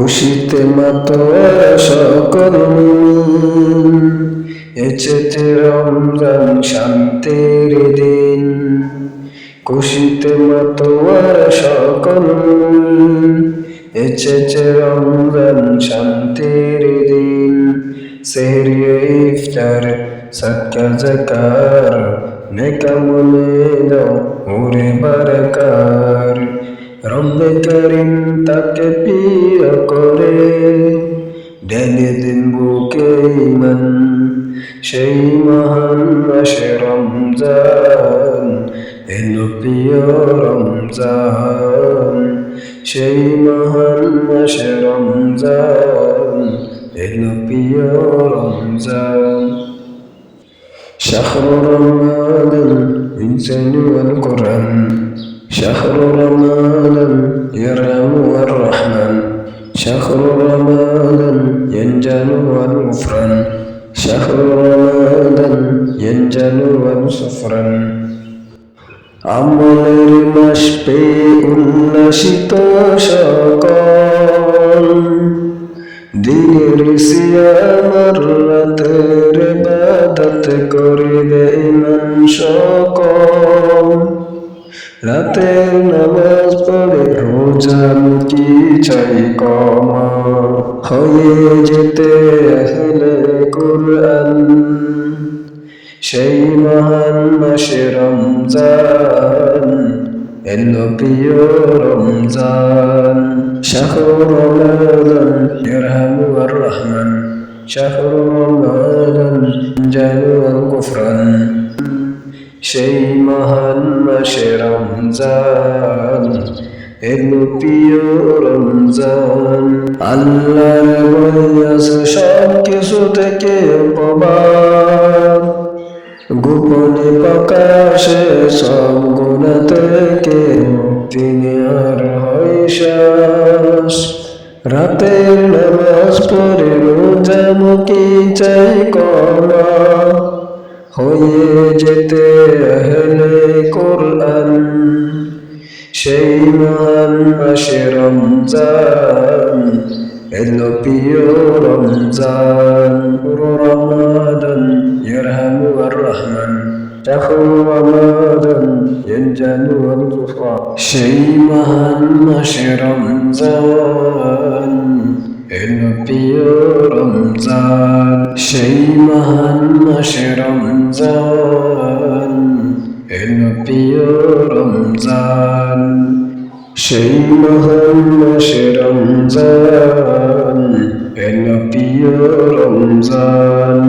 খুশিতে মাতোয়ার সকল এসেছে রমজান শান্তির দিন। খুশিতে মাতোয়ার সকল এসেছে রমজান শান্তির দিন। সেহরি ইফতার সৎকা জাকার নেকামনে দাও ওরে বারকার। রব্বে করিম তাকে প্রিয় করে ডেলে দিন বুকে ইমান সেই মহান মাসে রমজান এলো প্রিয় রমজান সেই মহান মাসে রমজান এলো প্রিয় রমজান شهر رمضان إنسان والقرآن شهر رمضان يرحم الرحمن شهر رمضان ينجل والغفران شهر رمضان ينجل والسفران আমলের মাস পে উল্লাসিত সকল দিনের সিয়ামার রাতের বাদত করিবে ইমান সকল রাতের নামাজ পড়ে রোজা মুটি চাই কমা হয়ে যেতে আহলে কোরআন। সেই মহান মাসে রমজান, এলো প্রিয় রমজান। শাহর রমাদান ইরহামু আর রহমান শাহর রমাদান জানু আর গুফরান সেই মহান মাসে রমজান, এলো প্রিয় রমজান। আল্লাহর বয়াস সব কিছু থেকে অপবাদ গোপনে প্রকাশে সব গুণ থেকে মুক্তি নেওয়ার হয় শ্বাস। রাতের নামাজ পড়ে চাই কমা। হয়ে যেতে আহলে কোরআন সেই মান আসে রমজান এলো প্রিয় রমজান পুরো রমাদান ইয়ারহামু আর রহমান দেখো রমাদান ইয়ানজানু আল সেই মহান মাসে রমজান এলো প্রিয় রমজান সেই মহান মাসে রমজান। এলো প্রিয় রমজান সেই মহান মাসে রমজান। এলো প্রিয় রমজান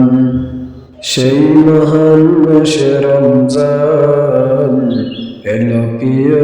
সেই মহান মাসে রমজান। এলো প্রিয়